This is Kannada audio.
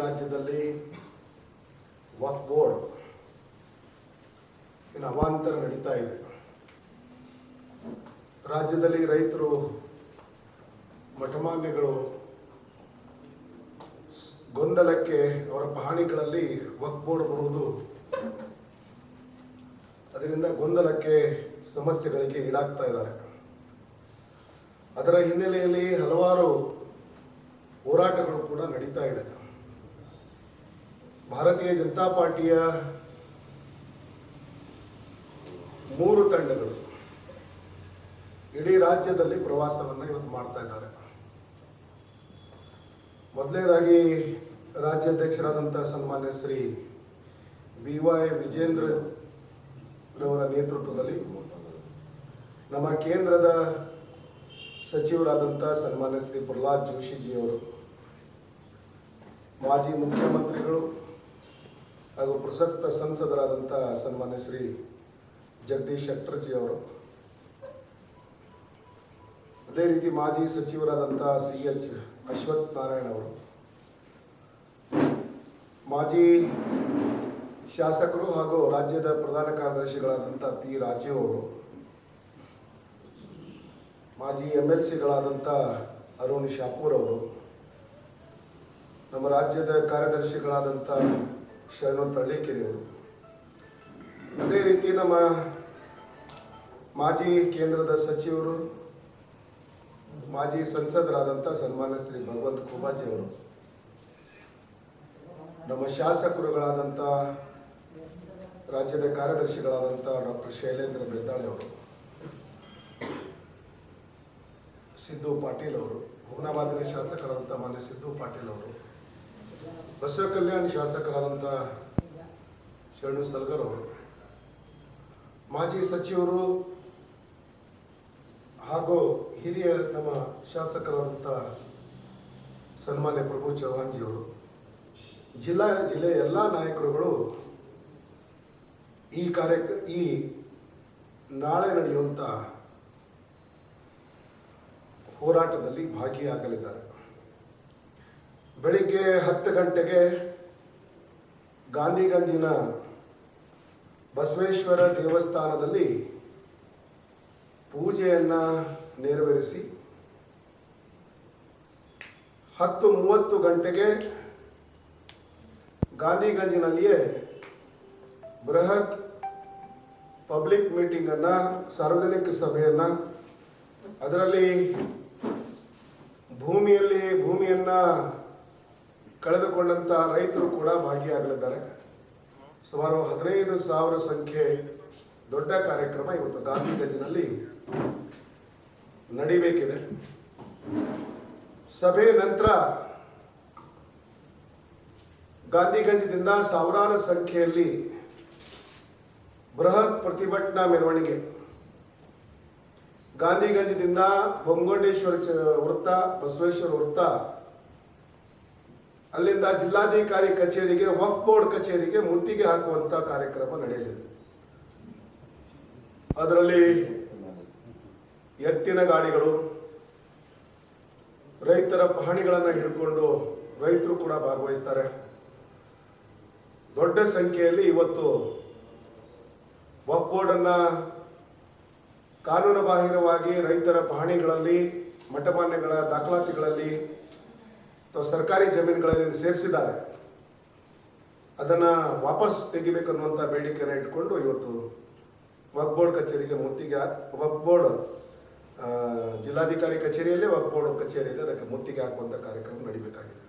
ರಾಜ್ಯದಲ್ಲಿ ವಕ್ ಬೋರ್ಡ್ ಇನ್ನು ಅವಾಂತರ ನಡೀತಾ ಇದೆ. ರಾಜ್ಯದಲ್ಲಿ ರೈತರು ಮಠಮಾನ್ಯಗಳು ಗೊಂದಲಕ್ಕೆ ಅವರ ಪಹಣಿಗಳಲ್ಲಿ ವಕ್ ಬೋರ್ಡ್ ಬರುವುದು ಅದರಿಂದ ಗೊಂದಲಕ್ಕೆ ಸಮಸ್ಯೆಗಳಿಗೆ ಈಡಾಗ್ತಾ ಇದ್ದಾರೆ. ಅದರ ಹಿನ್ನೆಲೆಯಲ್ಲಿ ಹಲವಾರು ಹೋರಾಟಗಳು ಕೂಡ ನಡೀತಾ ಇದೆ. ಭಾರತೀಯ ಜನತಾ ಪಾರ್ಟಿಯ ಮೂರು ತಂಡಗಳು ಇಡೀ ರಾಜ್ಯದಲ್ಲಿ ಪ್ರವಾಸವನ್ನು ಇವತ್ತು ಮಾಡ್ತಾ ಇದ್ದಾರೆ. ಮೊದಲನೇದಾಗಿ ರಾಜ್ಯಾಧ್ಯಕ್ಷರಾದಂಥ ಸನ್ಮಾನ್ಯ ಶ್ರೀ ಬಿ ವೈ ವಿಜೇಂದ್ರ ರವರ ನೇತೃತ್ವದಲ್ಲಿ ನಮ್ಮ ಕೇಂದ್ರದ ಸಚಿವರಾದಂಥ ಸನ್ಮಾನ್ಯ ಶ್ರೀ ಪ್ರಹ್ಲಾದ್ ಜೋಶಿಜಿಯವರು ಮಾಜಿ ಮುಖ್ಯಮಂತ್ರಿಗಳು ಹಾಗೂ ಪ್ರಸಕ್ತ ಸಂಸದರಾದಂಥ ಸನ್ಮಾನ್ಯ ಶ್ರೀ ಜಗದೀಶ್ ಶೆಟ್ಟರ್ಜಿ ಅವರು. ಅದೇ ರೀತಿ ಮಾಜಿ ಸಚಿವರಾದಂಥ ಸಿ ಎಚ್ ಅಶ್ವಥ್ ನಾರಾಯಣ ಅವರು. ಮಾಜಿ ಶಾಸಕರು ಹಾಗೂ ರಾಜ್ಯದ ಪ್ರಧಾನ ಕಾರ್ಯದರ್ಶಿಗಳಾದಂಥ ಪಿ ರಾಜೀವ್ ಅವರು. ಮಾಜಿ ಎಂ ಎಲ್ ಸಿಗಳಾದಂಥ ಅರುಣ್ ಶಾಪೂರ್ ಅವರು. ನಮ್ಮ ರಾಜ್ಯದ ಕಾರ್ಯದರ್ಶಿಗಳಾದಂಥ ಶರಣು ತಳ್ಳಿಕೆರೆ ಅವರು ಅದೇ ರೀತಿ ನಮ್ಮ ಮಾಜಿ ಕೇಂದ್ರದ ಸಚಿವರು, ಮಾಜಿ ಸಂಸದರಾದಂಥ ಸನ್ಮಾನ್ಯ ಶ್ರೀ ಭಗವಂತ ಖೂಬಾಜಿ ಅವರು, ನಮ್ಮ ಶಾಸಕರುಗಳಾದಂಥ ರಾಜ್ಯದ ಕಾರ್ಯದರ್ಶಿಗಳಾದಂಥ ಡಾಕ್ಟರ್ ಶೈಲೇಂದ್ರ ಬೆದ್ದಾಳೆ ಅವರು, ಸಿದ್ದು ಪಾಟೀಲ್ ಅವರು ಹುಮನಾಬಾದಿನ ಶಾಸಕರಾದಂಥ ಮಾನ್ಯ ಸಿದ್ದು ಪಾಟೀಲ್ ಅವರು ಬಸವ ಕಲ್ಯಾಣ ಶಾಸಕರಾದಂಥ ಶರಣು ಸಲ್ಗರ್ ಅವರು, ಮಾಜಿ ಸಚಿವರು ಹಾಗೂ ಹಿರಿಯ ನಮ್ಮ ಶಾಸಕರಾದಂಥ ಸನ್ಮಾನ್ಯ ಪ್ರಭು ಚೌಹಾನ್ಜಿಯವರು ಜಿಲ್ಲಾ ಜಿಲ್ಲೆಯ ಎಲ್ಲ ನಾಯಕರುಗಳು ಈ ಕಾರ್ಯಕ ಈ ನಾಳೆ ನಡೆಯುವಂಥ ಹೋರಾಟದಲ್ಲಿ ಭಾಗಿಯಾಗಲಿದ್ದಾರೆ. ಬೆಳಿಗ್ಗೆ ಹತ್ತು ಗಂಟೆಗೆ ಗಾಂಧಿಗಂಜಿನ ಬಸವೇಶ್ವರ ದೇವಸ್ಥಾನದಲ್ಲಿ ಪೂಜೆಯನ್ನು ನೆರವೇರಿಸಿ ಹತ್ತು ಮೂವತ್ತು ಗಂಟೆಗೆ ಗಾಂಧಿಗಂಜಿನಲ್ಲಿಯೇ ಬೃಹತ್ ಪಬ್ಲಿಕ್ ಮೀಟಿಂಗನ್ನು, ಸಾರ್ವಜನಿಕ ಸಭೆಯನ್ನು, ಅದರಲ್ಲಿ ಭೂಮಿಯಲ್ಲಿ ಭೂಮಿಯನ್ನು ಕಳೆದುಕೊಂಡಂಥ ರೈತರು ಕೂಡ ಭಾಗಿಯಾಗಲಿದ್ದಾರೆ. ಸುಮಾರು ಹದಿನೈದು ಸಾವಿರ ಸಂಖ್ಯೆ ದೊಡ್ಡ ಕಾರ್ಯಕ್ರಮ ಇವತ್ತು ಗಾಂಧಿ ಗಜ್ನಲ್ಲಿ ನಡಿಬೇಕಿದೆ. ಸಭೆ ನಂತರ ಗಾಂಧಿಗಂಜದಿಂದ ಸಾವಿರಾರು ಸಂಖ್ಯೆಯಲ್ಲಿ ಬೃಹತ್ ಪ್ರತಿಭಟನಾ ಮೆರವಣಿಗೆ. ಗಾಂಧಿಗಂಜದಿಂದ ಬೊಮ್ಮಗೊಂಡೇಶ್ವರ ವೃತ್ತ, ಬಸವೇಶ್ವರ ವೃತ್ತ ಅಲ್ಲಿಂದ ಜಿಲ್ಲಾಧಿಕಾರಿ ಕಚೇರಿಗೆ ವಫ್ ಬೋರ್ಡ್ ಕಚೇರಿಗೆ ಮುತ್ತಿಗೆ ಹಾಕುವಂತ ಕಾರ್ಯಕ್ರಮ ನಡೆಯಲಿದೆ. ಅದರಲ್ಲಿ ಎತ್ತಿನ ಗಾಡಿಗಳು, ರೈತರ ಪಹಣಿಗಳನ್ನು ಹಿಡ್ಕೊಂಡು ರೈತರು ಕೂಡ ಭಾಗವಹಿಸ್ತಾರೆ. ದೊಡ್ಡ ಸಂಖ್ಯೆಯಲ್ಲಿ ಇವತ್ತು ವಫ್ ಬೋರ್ಡನ್ನು ಕಾನೂನು ಬಾಹಿರವಾಗಿ ರೈತರ ಪಹಣಿಗಳಲ್ಲಿ, ಮಠಮಾನ್ಯಗಳ ದಾಖಲಾತಿಗಳಲ್ಲಿ ಅಥವಾ ಸರ್ಕಾರಿ ಜಮೀನುಗಳಲ್ಲಿ ಸೇರಿಸಿದ್ದಾರೆ. ಅದನ್ನು ವಾಪಸ್ ತೆಗಿಬೇಕನ್ನುವಂಥ ಬೇಡಿಕೆಯನ್ನು ಇಟ್ಕೊಂಡು ಇವತ್ತು ವಕ್ ಬೋರ್ಡ್ ಕಚೇರಿಗೆ ಮುತ್ತಿಗೆ ವಕ್ ಬೋರ್ಡ್ ಜಿಲ್ಲಾಧಿಕಾರಿ ಕಚೇರಿಯಲ್ಲೇ ವಕ್ ಬೋರ್ಡ್ ಕಚೇರಿಯಲ್ಲಿ ಅದಕ್ಕೆ ಮುತ್ತಿಗೆ ಹಾಕುವಂಥ ಕಾರ್ಯಕ್ರಮ ನಡಿಬೇಕಾಗಿದೆ.